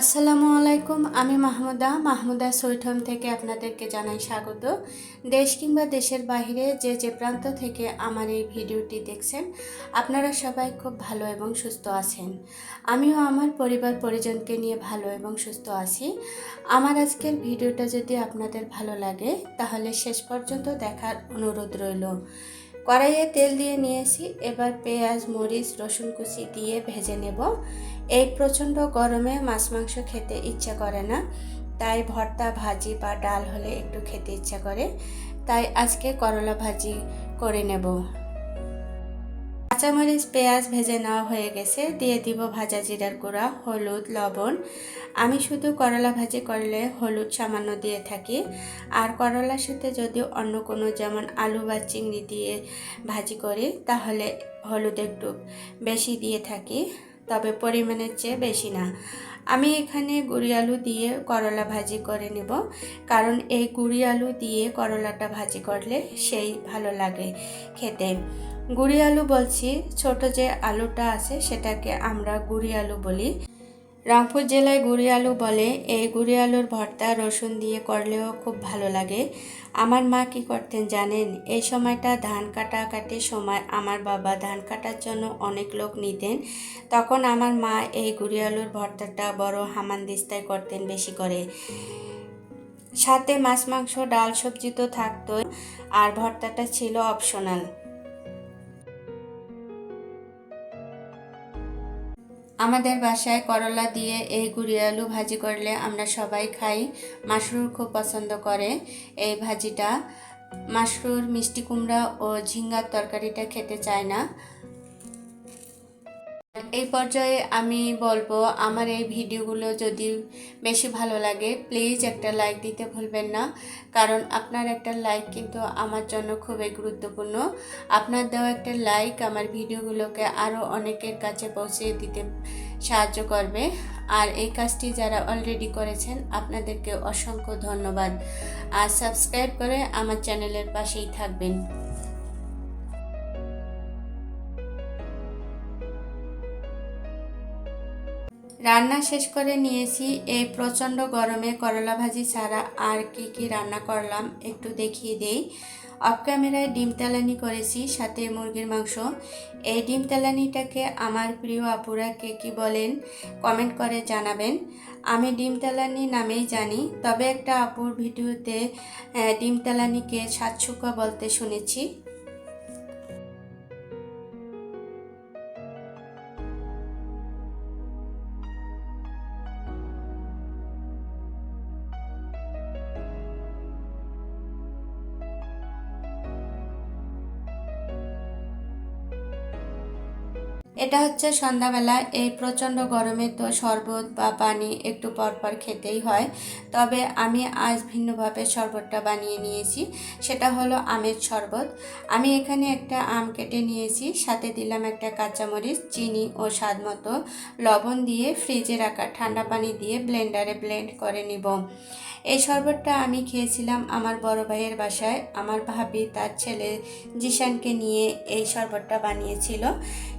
আসসালামু আলাইকুম, আমি মাহমুদা। মাহমুদা সৈঠম থেকে আপনাদেরকে জানাই স্বাগত। দেশ কিংবা দেশের বাইরে যে যে প্রান্ত থেকে আমার এই ভিডিওটি দেখছেন, আপনারা সবাই খুব ভালো এবং সুস্থ আছেন। আমিও আমার পরিবার পরিজনকে নিয়ে ভালো এবং সুস্থ আছি। আমার আজকের ভিডিওটা যদি আপনাদের ভালো লাগে, তাহলে শেষ পর্যন্ত দেখার অনুরোধ রইল। কড়াইয়ে তেল দিয়ে নিয়েছি। এবার পেঁয়াজ, মরিচ, রসুন কুচি দিয়ে ভেজে নেব। এই প্রচণ্ড গরমে মাছ, মাংস খেতে ইচ্ছা করে না। তাই ভর্তা, ভাজি বা ডাল হলে একটু খেতে ইচ্ছা করে। তাই আজকে করলা ভাজি করে নেব। কাঁচামরিচ, পেঁয়াজ ভেজে নেওয়া হয়ে গেছে। দিয়ে দিব ভাজা জিরার গুঁড়া, হলুদ, লবণ। আমি শুধু করলা ভাজি করলে হলুদ সামান্য দিয়ে থাকি। আর করলার সাথে যদি অন্য কোনো যেমন আলু বা চিংড়ি দিয়ে ভাজি করি, তাহলে হলুদ একটু বেশি দিয়ে থাকি। তবে পরিমাণের চেয়ে বেশি না। আমি এখানে গুড়ি আলু দিয়ে করলা ভাজি করে নেব, কারণ এই গুড়ি আলু দিয়ে করলাটা ভাজি করলে সেই ভালো লাগে খেতে। গুড়ি আলু বলছি, ছোট যে আলুটা আছে সেটাকে আমরা গুড়ি আলু বলি। রংপুর জেলায় গুড়ি আলু বলে, এই গুড়ি আলুর ভর্তা, রসুন দিয়ে করলেও খুব ভালো লাগে। আমার মা কি করতেন জানেন? এই সময়টা ধান কাটাকাটির সময় আমার বাবা ধান কাটার জন্য অনেক লোক নিতেন। তখন আমার মা এই গুড়ি আলুর ভর্তাটা বড় হামানদিস্তায় করতেন বেশি করে। সাথে মাছ, মাংস, ডাল, সবজি তো থাকতো আর ভর্তাটা ছিল অপশনাল আমাদের বাসায় করলা দিয়ে এই গুড়ি আলু ভাজি করলে আমরা সবাই খাই। মাশরুর খুব পছন্দ করে এই ভাজিটা। মাশরুর মিষ্টি কুমড়া ও ঝিঙ্গার তরকারিটা খেতে চায় না। এই পর্যায়ে আমি বলব, আমার এই ভিডিওগুলো যদি বেশি ভালো লাগে প্লিজ একটা লাইক দিতে ভুলবেন না। কারণ আপনার একটা লাইক কিন্তু আমার জন্য খুবই গুরুত্বপূর্ণ। আপনার দেওয়া একটা লাইক আমার ভিডিওগুলোকে আরও অনেকের কাছে পৌঁছে দিতে সাহায্য করবে। আর এই কাজটি যারা অলরেডি করেছেন, আপনাদেরকে অসংখ্য ধন্যবাদ। আর সাবস্ক্রাইব করে আমার চ্যানেলের পাশেই থাকবেন। রান্না শেষ করে নিয়েছি। এই প্রচণ্ড গরমে করলা ভাজি ছাড়া আর কি কি রান্না করলাম একটু দেখিয়ে দেই। অফ ক্যামেরায় ডিম তেলানি করেছি, সাথে মুরগির মাংস। এই ডিম তেলানিটাকে আমার প্রিয় আপুরা কে কী বলেন কমেন্ট করে জানাবেন। আমি ডিম তেলানি নামেই জানি, তবে একটা আপুর ভিডিওতে ডিম তেলানিকে সাতসুকা বলতে শুনেছি। এটা হচ্ছে সন্ধ্যাবেলা, এই প্রচণ্ড গরমে তো শরবত বা পানি একটু পরপর খেতেই হয়। তবে আমি আজ ভিন্নভাবে শরবতটা বানিয়ে নিয়েছি, সেটা হলো আমের শরবত। আমি এখানে একটা আম কেটে নিয়েছি, সাথে দিলাম একটা কাঁচামরিচ, চিনি ও স্বাদ মতো। লবণ দিয়ে ফ্রিজে রাখা ঠান্ডা পানি দিয়ে ব্লেন্ডারে ব্লেন্ড করে নিব। এই শরবতটা আমি খেয়েছিলাম আমার বড় ভাইয়ের বাসায়। আমার ভাবি তার ছেলে জিশানকে নিয়ে এই শরবতটা বানিয়েছিল।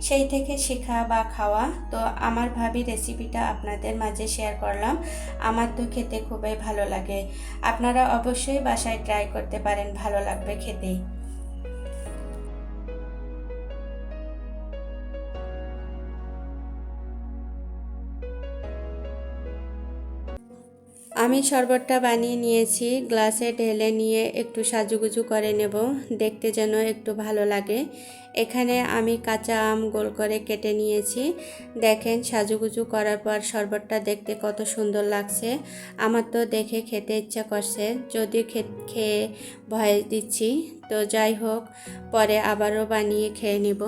সেই থেকে শেখা বা খাওয়া, তো আমার ভাবি রেসিপিটা আপনাদের মাঝে শেয়ার করলাম। আমার তো খেতে খুবই ভালো লাগে। আপনারা অবশ্যই বাসায় ট্রাই করতে পারেন, ভালো লাগবে খেতেই। আমি শরবতটা বানিয়ে নিয়েছি, গ্লাসে ঢেলে নিয়ে একটু সাজুগুজু করে নেব, দেখতে যেন একটু ভালো লাগে। এখানে আমি কাঁচা আম গোল করে কেটে নিয়েছি। দেখেন, সাজুগুজু করার পর শরবতটা দেখতে কত সুন্দর লাগছে। আমার তো দেখে খেতে ইচ্ছা করছে, যদিও খেয়ে ভয় দিচ্ছি। তো যাই হোক, পরে আবারও বানিয়ে খেয়ে নেব।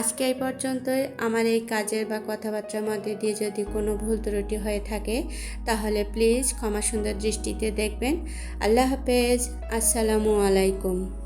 আজকে এই পর্যন্তই। আমার এই কাজের বা কথাবার্তার মধ্যে দিয়ে যদি কোনো ভুল ত্রুটি হয়ে থাকে, তাহলে প্লিজ ক্ষমা সুন্দর দৃষ্টিতে দেখবেন। আল্লাহ হাফেজ। আসসালামু আলাইকুম।